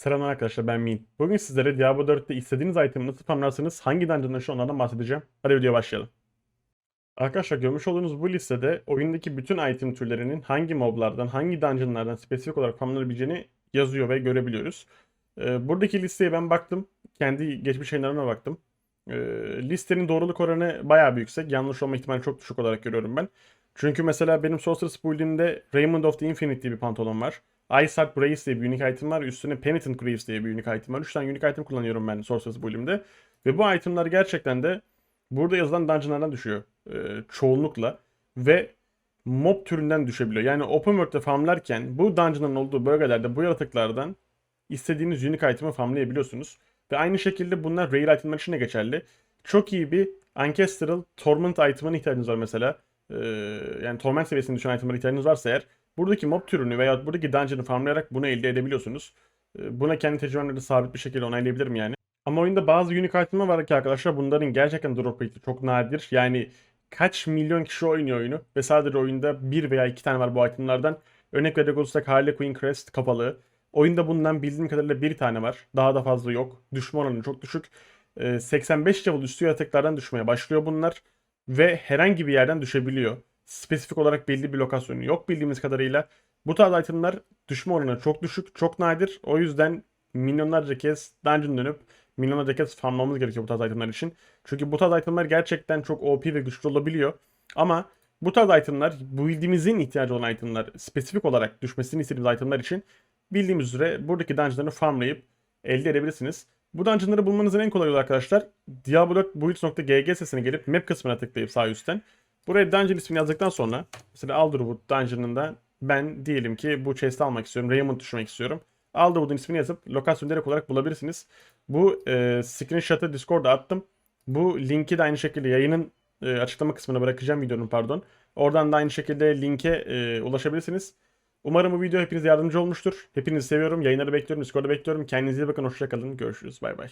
Selam arkadaşlar ben Min. Bugün sizlere Diablo 4'te istediğiniz item'i nasıl farmlarsınız, hangi dungeon'dan şu onlardan bahsedeceğim. Hadi videoya başlayalım. Arkadaşlar görmüş olduğunuz bu listede oyundaki bütün item türlerinin hangi moblardan, hangi dungeon'lardan spesifik olarak farmlanabileceğini yazıyor ve görebiliyoruz. Ee, buradaki listeye ben baktım. Kendi geçmiş yayınlarıma baktım. Ee, listenin doğruluk oranı bayağı bir yüksek. Yanlış olma ihtimali çok düşük olarak görüyorum ben. Çünkü mesela benim Sorceress build'imde Raymond of the Infinite diye bir pantolon var. Heart Brace diye bir unique item var. Üstüne Penitent Greaves diye bir unique item var. 3 tane unique item kullanıyorum ben Sorceress bölümde. Ve bu itemler gerçekten de burada yazılan dungeonlardan düşüyor. Ee, çoğunlukla. Ve mob türünden düşebiliyor. Yani open world'de farmlarken bu dungeon'ın olduğu bölgelerde bu yaratıklardan istediğiniz unique item'ı farmlayabiliyorsunuz. Ve aynı şekilde bunlar rare itemler için de geçerli. Çok iyi bir Ancestral Torment item'ına ihtiyacınız var mesela. Ee, yani Torment seviyesinde düşen itemlara ihtiyacınız varsa eğer buradaki mob türünü veya buradaki dungeon'ı farmlayarak bunu elde edebiliyorsunuz. Ee, Buna kendi tecrübemle sabit bir şekilde onaylayabilirim yani. Ama oyunda bazı unique itemler var ki arkadaşlar bunların gerçekten drop rate'i çok nadir. Yani kaç milyon kişi oynuyor oyunu ve sadece oyunda bir veya iki tane var bu itemlerden. Örnek verecek olursak Harley Quinn Crest kapalı. Oyunda bundan bildiğim kadarıyla bir tane var. Daha da fazla yok. Düşme oranı çok düşük. Ee, 85 level üstü yaratıklardan düşmeye başlıyor bunlar. Ve herhangi bir yerden düşebiliyor. Spesifik olarak belli bir lokasyonu yok bildiğimiz kadarıyla. Bu tarz itemler düşme oranı çok düşük, çok nadir. O yüzden milyonlarca kez dungeon dönüp milyonlarca kez farmlamamız gerekiyor bu tarz itemler için. Çünkü bu tarz itemler gerçekten çok OP ve güçlü olabiliyor. Ama bu tarz itemler build'imizin ihtiyacı olan itemler, spesifik olarak düşmesini istediğimiz itemler için bildiğimiz üzere buradaki dungeonları farmlayıp elde edebilirsiniz. Bu dungeonları bulmanızın en kolay yolu arkadaşlar Diablo 4 builds.gg sitesine gelip map kısmına tıklayıp sağ üstten buraya dungeon ismini yazdıktan sonra mesela Alderwood dungeon'ında ben diyelim ki bu chest'i almak istiyorum. Raymond düşürmek istiyorum. Alderwood'un ismini yazıp lokasyon direkt olarak bulabilirsiniz. Bu e, screenshot'ı Discord'a attım. Bu linki de aynı şekilde yayının e, açıklama kısmına bırakacağım videonun pardon. Oradan da aynı şekilde linke e, ulaşabilirsiniz. Umarım bu video hepinize yardımcı olmuştur. Hepinizi seviyorum. Yayınları bekliyorum. Discord'da bekliyorum. Kendinize iyi bakın. Hoşçakalın. Görüşürüz. Bay bay.